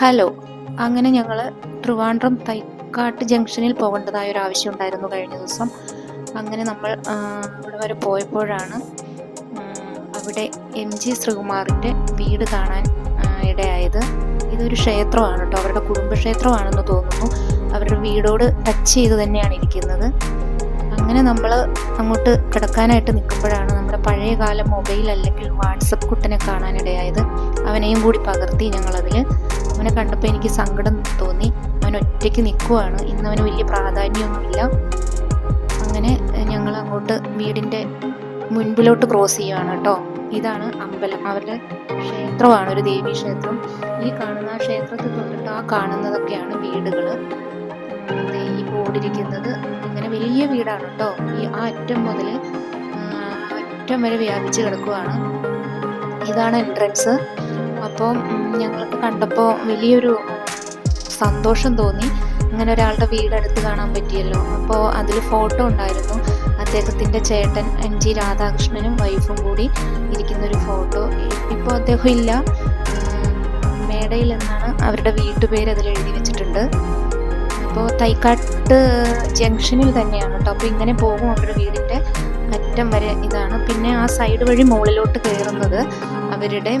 Hello. അങ്ങനെ ഞങ്ങൾ ട്രിവാൻഡ്രം തൈക്കാട്ട് ജംഗ്ഷനിൽ പോകേണ്ടതായ ഒരു ആവശ്യം ഉണ്ടായിരുന്നു കഴിഞ്ഞ ദിവസം. അങ്ങനെ നമ്മൾ ഇവിടെ വരെ പോയപ്പോഴാണ് അവിടെ എം ജി ശ്രീകുമാറിന്റെ വീട് കാണാൻ ഇടയായത്. ഇതൊരു ക്ഷേത്രമാണ് കേട്ടോ. അവരുടെ കുടുംബക്ഷേത്രമാണെന്ന് തോന്നുന്നു. അവരുടെ വീടോട് ടച്ച് ചെയ്ത് തന്നെയാണ് ഇരിക്കുന്നത്. അങ്ങനെ നമ്മൾ അങ്ങോട്ട് കിടക്കാനായിട്ട് നിൽക്കുമ്പോഴാണ് നമ്മുടെ പഴയകാല മൊബൈൽ അല്ലെങ്കിൽ വാട്സപ്പ് കുട്ടനെ കാണാനിടയായത്. അവനെയും കൂടി പകർത്തി ഞങ്ങളതിൽ അവനെ കണ്ടപ്പോൾ എനിക്ക് സങ്കടം തോന്നി. അവൻ ഒറ്റയ്ക്ക് നിൽക്കുവാണ് ഇന്ന് അവന് വലിയ പ്രാധാന്യമൊന്നുമില്ല. അങ്ങനെ ഞങ്ങൾ അങ്ങോട്ട് വീടിന്റെ മുൻപിലോട്ട് ക്രോസ് ചെയ്യുകയാണ് കേട്ടോ. ഇതാണ് അമ്പലം. അവരുടെ ക്ഷേത്രമാണ് ഒരു ദേവീ ക്ഷേത്രം. ഈ കാണുന്ന ആ ക്ഷേത്രത്തിൽ തൊട്ടിട്ട് ആ കാണുന്നതൊക്കെയാണ് വീടുകൾ ഈ ബോർഡിരിക്കുന്നത് ഇങ്ങനെ വലിയ വീടാണ് കേട്ടോ. ഈ ആ അറ്റം മുതൽ അറ്റം വരെ വ്യാപിച്ച് കിടക്കുവാണ്. ഇതാണ് എൻട്രൻസ് അപ്പം ഞങ്ങൾക്ക് കണ്ടപ്പോൾ വലിയൊരു സന്തോഷം തോന്നി. അങ്ങനെ ഒരാളുടെ വീട് അടുത്ത് കാണാൻ പറ്റിയല്ലോ. അപ്പോൾ അതിൽ ഫോട്ടോ ഉണ്ടായിരുന്നു. അദ്ദേഹത്തിന്റെ ചേട്ടൻ എം ജി രാധാകൃഷ്ണനും വൈഫും കൂടി ഇരിക്കുന്ന ഒരു ഫോട്ടോ. ഇപ്പോൾ അദ്ദേഹം ഇല്ല. മേടയിൽ എന്നാണ് അവരുടെ വീട്ടുപേര് അതിൽ എഴുതി വെച്ചിട്ടുണ്ട്. അപ്പോൾ തൈക്കാട്ട് ജംഗ്ഷനിൽ തന്നെയാണ് കേട്ടോ. അപ്പോൾ ഇങ്ങനെ പോകും അവരുടെ വീടിന്റെ അറ്റം വരെ ഇതാണ്. പിന്നെ ആ സൈഡ് വഴി മുകളിലോട്ട് കയറുന്നത് അവരുടെ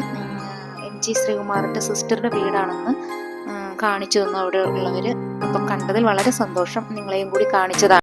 ജി ശ്രീകുമാറിന്റെ സിസ്റ്ററുടെ വീടാണെന്ന് കാണിച്ചു തന്നു അവിടെ ഉള്ളവർ അപ്പോൾ കണ്ടതിൽ വളരെ സന്തോഷം. നിങ്ങളെയും കൂടി കാണിച്ചതാണ്